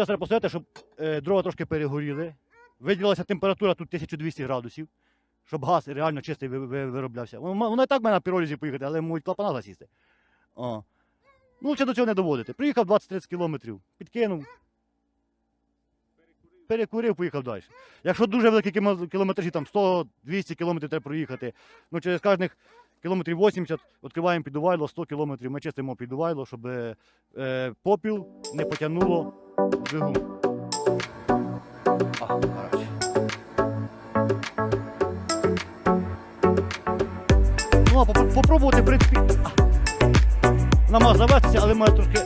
зараз треба постояти, щоб е, дрова трошки перегоріли. Виділилася температура тут 1200 градусів, щоб газ реально чистий ви- ви- вироблявся. Воно і так мене на піролізі поїхати, але можуть клапана засісти. О. Ну, ще до цього не доводити. Приїхав 20-30 кілометрів, підкинув. Перекурив, поїхав далі. Якщо дуже великі кілометражі, там 100-200 кілометрів треба проїхати, ну через кожних кілометрів 80 відкриваємо підувайло, 100 кілометрів ми чистимо підувайло, щоб е, попіл не потягнуло двигун. А, гаразд. Ну, а попробувати, в принципі. завестися, але має трошки.